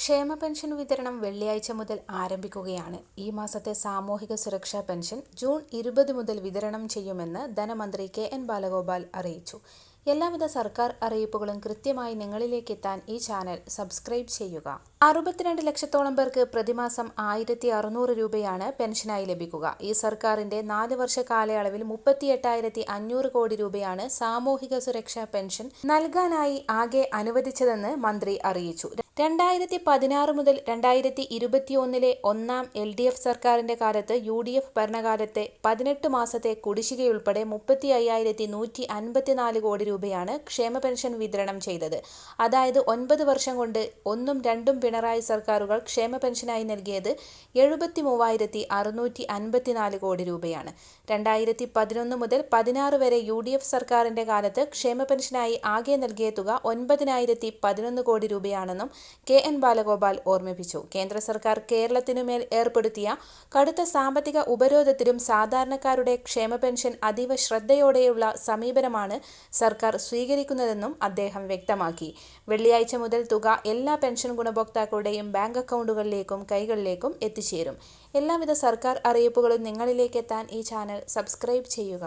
ക്ഷേമ പെൻഷൻ വിതരണം വെള്ളിയാഴ്ച മുതൽ ആരംഭിക്കുകയാണ്. ഈ മാസത്തെ സാമൂഹിക സുരക്ഷാ പെൻഷൻ ജൂൺ ഇരുപത് മുതൽ വിതരണം ചെയ്യുമെന്ന് ധനമന്ത്രി കെ എൻ ബാലഗോപാൽ അറിയിച്ചു. എല്ലാവിധ സർക്കാർ അറിയിപ്പുകളും കൃത്യമായി നിങ്ങളിലേക്ക് എത്താൻ ഈ ചാനൽ സബ്സ്ക്രൈബ് ചെയ്യുക. അറുപത്തിരണ്ട് ലക്ഷത്തോളം പേർക്ക് പ്രതിമാസം ആയിരത്തി അറുന്നൂറ് രൂപയാണ് പെൻഷനായി ലഭിക്കുക. ഈ സർക്കാരിന്റെ നാല് വർഷ കാലയളവിൽ മുപ്പത്തി എട്ടായിരത്തി അഞ്ഞൂറ് കോടി രൂപയാണ് സാമൂഹിക സുരക്ഷാ പെൻഷൻ നൽകാനായി ആകെ അനുവദിച്ചതെന്ന് മന്ത്രി അറിയിച്ചു. രണ്ടായിരത്തി പതിനാറ് മുതൽ രണ്ടായിരത്തി ഇരുപത്തിയൊന്നിലെ ഒന്നാം എൽ ഡി എഫ് സർക്കാരിന്റെ കാലത്ത് യു ഡി എഫ് ഭരണകാലത്തെ പതിനെട്ട് മാസത്തെ കുടിശ്ശികയുൾപ്പെടെ മുപ്പത്തി അയ്യായിരത്തി നൂറ്റി അൻപത്തിനാല് കോടി രൂപയാണ് ക്ഷേമ പെൻഷൻ വിതരണം ചെയ്തത്. അതായത് ഒൻപത് വർഷം കൊണ്ട് ഒന്നും രണ്ടും പിണറായി സർക്കാരുകൾ ക്ഷേമ പെൻഷനായി നൽകിയത് എഴുപത്തി മൂവായിരത്തി അറുന്നൂറ്റി അൻപത്തിനാല് കോടി രൂപയാണ്. രണ്ടായിരത്തി പതിനൊന്ന് മുതൽ പതിനാറ് വരെ യു ഡി എഫ് സർക്കാരിന്റെ കാലത്ത് ക്ഷേമ പെൻഷനായി ആകെ നൽകിയ തുക ഒൻപതിനായിരത്തി പതിനൊന്ന് കോടി രൂപയാണെന്നും കെ എൻ ബാലഗോപാൽ ഓർമ്മിപ്പിച്ചു. കേന്ദ്ര സർക്കാർ കേരളത്തിനുമേൽ ഏർപ്പെടുത്തിയ കടുത്ത സാമ്പത്തിക ഉപരോധത്തിലും സാധാരണക്കാരുടെ ക്ഷേമ പെൻഷൻ അതീവ ശ്രദ്ധയോടെയുള്ള സമീപനമാണ് സർക്കാർ സ്വീകരിക്കുന്നതെന്നും അദ്ദേഹം വ്യക്തമാക്കി. വെള്ളിയാഴ്ച മുതൽ തുക എല്ലാ പെൻഷൻ ഗുണഭോക്താക്കളുടെയും ബാങ്ക് അക്കൗണ്ടുകളിലേക്കും കൈകളിലേക്കും എത്തിച്ചേരും. എല്ലാവിധ സർക്കാർ അറിയിപ്പുകളും നിങ്ങളിലേക്ക് എത്താൻ ഈ ചാനൽ സബ്സ്ക്രൈബ് ചെയ്യുക.